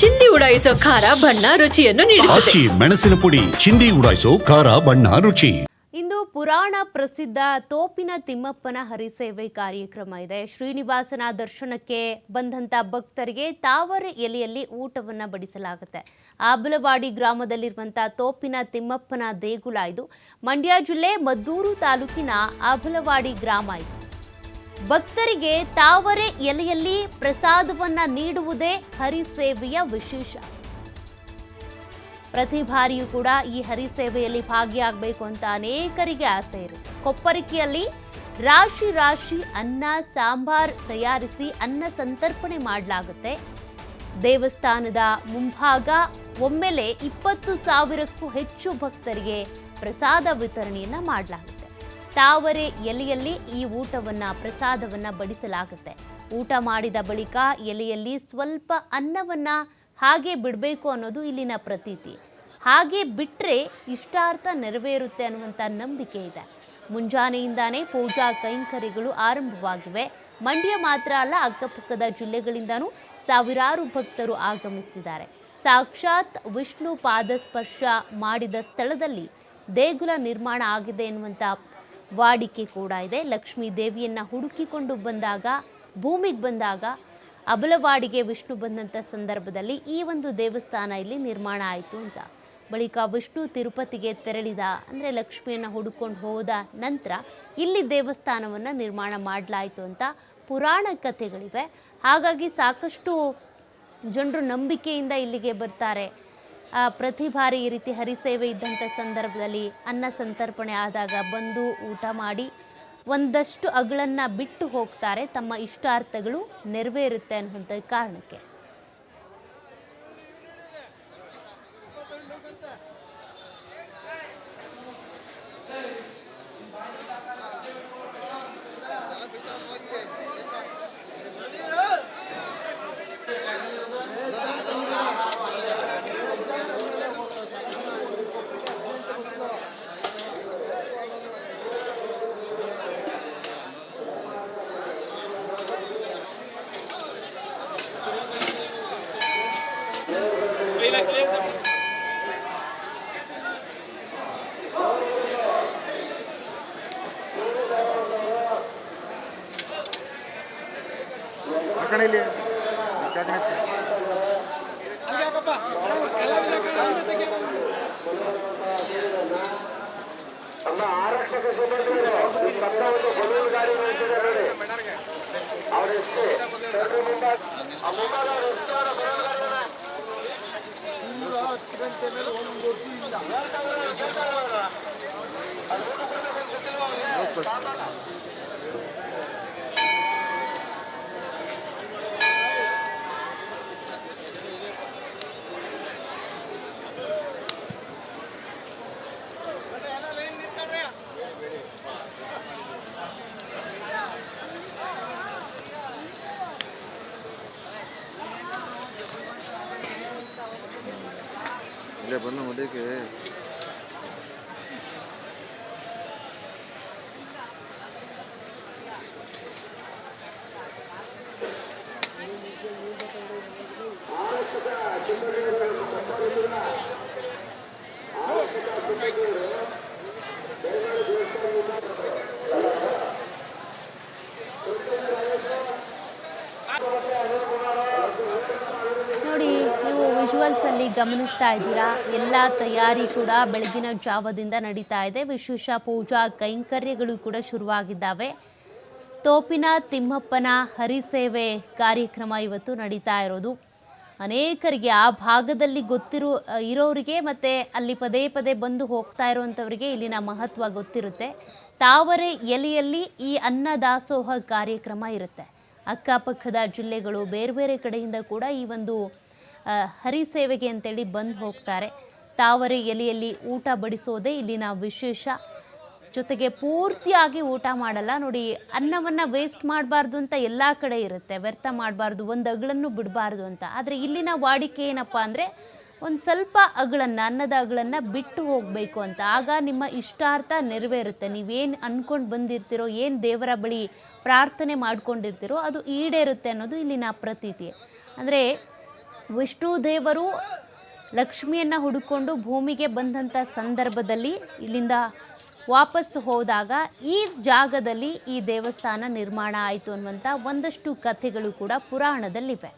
ಚಿಂದಿ ಉಡಾಯಿಸೋ ಖಾರ ಬಣ್ಣ ರುಚಿಯನ್ನು ನೀಡುತ್ತದೆ. ಆಚಿ ಮೆಣಸಿನ ಪುಡಿ ಚಿಂದಿ ಉಡಾಯಿಸೋ ಖಾರ ಬಣ್ಣ ರುಚಿ. ಇಂದು ಪುರಾಣ ಪ್ರಸಿದ್ಧ ತೋಪಿನ ತಿಮ್ಮಪ್ಪನ ಹರಿಸೇವೆ ಕಾರ್ಯಕ್ರಮ ಇದೆ. ಶ್ರೀನಿವಾಸನ ದರ್ಶನಕ್ಕೆ ಬಂದಂತ ಭಕ್ತರಿಗೆ ತಾವರೆ ಎಲೆಯಲ್ಲಿ ಊಟವನ್ನು ಬಡಿಸಲಾಗುತ್ತೆ. ಆಬಲವಾಡಿ ಗ್ರಾಮದಲ್ಲಿರುವಂತ ತೋಪಿನ ತಿಮ್ಮಪ್ಪನ ದೇಗುಲ ಇದು. ಮಂಡ್ಯ ಜಿಲ್ಲೆ ಮದ್ದೂರು ತಾಲೂಕಿನ ಆಬಲವಾಡಿ ಗ್ರಾಮ ಇದು. ಭಕ್ತರಿಗೆ ತಾವರೆ ಎಲೆಯಲ್ಲಿ ಪ್ರಸಾದವನ್ನ ನೀಡುವುದೇ ಹರಿಸೇವೆಯ ವಿಶೇಷ. ಪ್ರತಿ ಬಾರಿಯೂ ಕೂಡ ಈ ಹರಿಸೇವೆಯಲ್ಲಿ ಭಾಗಿಯಾಗಬೇಕು ಅಂತ ಅನೇಕರಿಗೆ ಆಸೆ ಇರುತ್ತೆ. ಕೊಪ್ಪರಿಕೆಯಲ್ಲಿ ರಾಶಿ ರಾಶಿ ಅನ್ನ, ಸಾಂಬಾರ್ ತಯಾರಿಸಿ ಅನ್ನ ಸಂತರ್ಪಣೆ ಮಾಡಲಾಗುತ್ತೆ. ದೇವಸ್ಥಾನದ ಮುಂಭಾಗ ಒಮ್ಮೆಲೆ ಇಪ್ಪತ್ತು ಸಾವಿರಕ್ಕೂ ಹೆಚ್ಚು ಭಕ್ತರಿಗೆ ಪ್ರಸಾದ ವಿತರಣೆಯನ್ನು ಮಾಡಲಾಗುತ್ತೆ. ತಾವರೆ ಎಲೆಯಲ್ಲಿ ಈ ಊಟವನ್ನ, ಪ್ರಸಾದವನ್ನ ಬಡಿಸಲಾಗುತ್ತೆ. ಊಟ ಮಾಡಿದ ಬಳಿಕ ಎಲೆಯಲ್ಲಿ ಸ್ವಲ್ಪ ಅನ್ನವನ್ನ ಹಾಗೆ ಬಿಡಬೇಕು ಅನ್ನೋದು ಇಲ್ಲಿನ ಪ್ರತೀತಿ. ಹಾಗೆ ಬಿಟ್ಟರೆ ಇಷ್ಟಾರ್ಥ ನೆರವೇರುತ್ತೆ ಅನ್ನುವಂಥ ನಂಬಿಕೆ ಇದೆ. ಮುಂಜಾನೆಯಿಂದಾನೇ ಪೂಜಾ ಕೈಂಕರ್ಯಗಳು ಆರಂಭವಾಗಿವೆ. ಮಂಡ್ಯ ಮಾತ್ರ ಅಲ್ಲ, ಅಕ್ಕಪಕ್ಕದ ಜಿಲ್ಲೆಗಳಿಂದನೂ ಸಾವಿರಾರು ಭಕ್ತರು ಆಗಮಿಸ್ತಿದ್ದಾರೆ. ಸಾಕ್ಷಾತ್ ವಿಷ್ಣು ಪಾದಸ್ಪರ್ಶ ಮಾಡಿದ ಸ್ಥಳದಲ್ಲಿ ದೇಗುಲ ನಿರ್ಮಾಣ ಆಗಿದೆ ಎನ್ನುವಂಥ ವಾಡಿಕೆ ಕೂಡ ಇದೆ. ಲಕ್ಷ್ಮೀ ದೇವಿಯನ್ನು ಹುಡುಕಿಕೊಂಡು ಬಂದಾಗ, ಭೂಮಿಗೆ ಬಂದಾಗ ಅಬಲವಾಡಿಗೆ ವಿಷ್ಣು ಬಂದಂಥ ಸಂದರ್ಭದಲ್ಲಿ ಈ ಒಂದು ದೇವಸ್ಥಾನ ಇಲ್ಲಿ ನಿರ್ಮಾಣ ಆಯಿತು ಅಂತ. ಬಳಿಕ ವಿಷ್ಣು ತಿರುಪತಿಗೆ ತೆರಳಿದ, ಅಂದರೆ ಲಕ್ಷ್ಮಿಯನ್ನು ಹುಡುಕೊಂಡು ಹೋದ ನಂತರ ಇಲ್ಲಿ ದೇವಸ್ಥಾನವನ್ನು ನಿರ್ಮಾಣ ಮಾಡಲಾಯಿತು ಅಂತ ಪುರಾಣ ಕಥೆಗಳಿವೆ. ಹಾಗಾಗಿ ಸಾಕಷ್ಟು ಜನರು ನಂಬಿಕೆಯಿಂದ ಇಲ್ಲಿಗೆ ಬರ್ತಾರೆ. ಪ್ರತಿ ಬಾರಿ ಈ ರೀತಿ ಹರಿಸೇವೆ ಇದ್ದಂಥ ಸಂದರ್ಭದಲ್ಲಿ ಅನ್ನ ಸಂತರ್ಪಣೆ ಆದಾಗ ಬಂದು ಊಟ ಮಾಡಿ ಒಂದಷ್ಟು ಅಗಳನ್ನು ಬಿಟ್ಟು ಹೋಗ್ತಾರೆ. ತಮ್ಮ ಇಷ್ಟಾರ್ಥಗಳು ನೆರವೇರುತ್ತೆ ಅನ್ನುವಂಥ ಕಾರಣಕ್ಕೆ. ಇತ್ತು. ನಮ್ಮ ಆರಕ್ಷಕ ಸಿಬ್ಬಂದಿಗಳು ಈ ಪಕ್ಕ ಒಂದು ಬಲೂನ್ ಗಾಡಿ ಅವ್ರ ಎಷ್ಟು ಅವರ ಬಲೂನ್ ಗಾಡಿ ಇದೆ? ಇಲ್ಲೇ ಬಂದು ಮದುವೆಗೆ ನೋಡಿ ಅಲ್ಲಿ ಗಮನಿಸ್ತಾ ಇದ್ದೀರಾ? ಎಲ್ಲ ತಯಾರಿ ಕೂಡ ಬೆಳಗಿನ ಜಾವದಿಂದ ನಡೀತಾ ಇದೆ. ವಿಶೇಷ ಪೂಜಾ ಕೈಂಕರ್ಯಗಳು ಕೂಡ ಶುರುವಾಗಿದ್ದಾವೆ. ತೋಪಿನ ತಿಮ್ಮಪ್ಪನ ಹರಿಸೇವೆ ಕಾರ್ಯಕ್ರಮ ಇವತ್ತು ನಡೀತಾ ಇರೋದು. ಅನೇಕರಿಗೆ ಆ ಭಾಗದಲ್ಲಿ ಗೊತ್ತಿರೋ, ಇರೋರಿಗೆ ಮತ್ತು ಅಲ್ಲಿ ಪದೇ ಪದೇ ಬಂದು ಹೋಗ್ತಾ ಇರುವಂಥವರಿಗೆ ಇಲ್ಲಿನ ಮಹತ್ವ ಗೊತ್ತಿರುತ್ತೆ. ತಾವರೆ ಎಲೆಯಲ್ಲಿ ಈ ಅನ್ನದಾಸೋಹ ಕಾರ್ಯಕ್ರಮ ಇರುತ್ತೆ. ಅಕ್ಕಪಕ್ಕದ ಜಿಲ್ಲೆಗಳು ಬೇರೆ ಬೇರೆ ಕಡೆಯಿಂದ ಕೂಡ ಈ ಒಂದು ಹರಿಸೇವೆಗೆ ಅಂತೇಳಿ ಬಂದು ಹೋಗ್ತಾರೆ. ತಾವರೆ ಎಲೆಯಲ್ಲಿ ಊಟ ಬಡಿಸೋದೇ ಇಲ್ಲಿನ ವಿಶೇಷ. ಜೊತೆಗೆ ಪೂರ್ತಿಯಾಗಿ ಊಟ ಮಾಡಲ್ಲ. ನೋಡಿ, ಅನ್ನವನ್ನು ವೇಸ್ಟ್ ಮಾಡಬಾರ್ದು ಅಂತ ಎಲ್ಲ ಕಡೆ ಇರುತ್ತೆ. ವ್ಯರ್ಥ ಮಾಡಬಾರ್ದು, ಒಂದು ಅಗಳನ್ನು ಬಿಡಬಾರ್ದು ಅಂತ. ಆದರೆ ಇಲ್ಲಿನ ವಾಡಿಕೆ ಏನಪ್ಪ ಅಂದರೆ, ಒಂದು ಸ್ವಲ್ಪ ಅಗಳನ್ನು, ಅನ್ನದ ಅಗಳನ್ನು ಬಿಟ್ಟು ಹೋಗಬೇಕು ಅಂತ. ಆಗ ನಿಮ್ಮ ಇಷ್ಟಾರ್ಥ ನೆರವೇರುತ್ತೆ. ನೀವೇನು ಅಂದ್ಕೊಂಡು ಬಂದಿರ್ತೀರೋ, ಏನು ದೇವರ ಬಳಿ ಪ್ರಾರ್ಥನೆ ಮಾಡ್ಕೊಂಡಿರ್ತೀರೋ, ಅದು ಈಡೇರುತ್ತೆ ಅನ್ನೋದು ಇಲ್ಲಿನ ಪ್ರತೀತಿ. ಅಂದರೆ ವಿಷ್ಣು ದೇವರು ಲಕ್ಷ್ಮಿಯನ್ನು ಹುಡುಕೊಂಡು ಭೂಮಿಗೆ ಬಂದಂಥ ಸಂದರ್ಭದಲ್ಲಿ ಇಲ್ಲಿಂದ ವಾಪಸ್ ಹೋದಾಗ ಈ ಜಾಗದಲ್ಲಿ ಈ ದೇವಸ್ಥಾನ ನಿರ್ಮಾಣ ಆಯಿತು ಅನ್ನುವಂಥ ಒಂದಷ್ಟು ಕಥೆಗಳು ಕೂಡ ಪುರಾಣದಲ್ಲಿವೆ.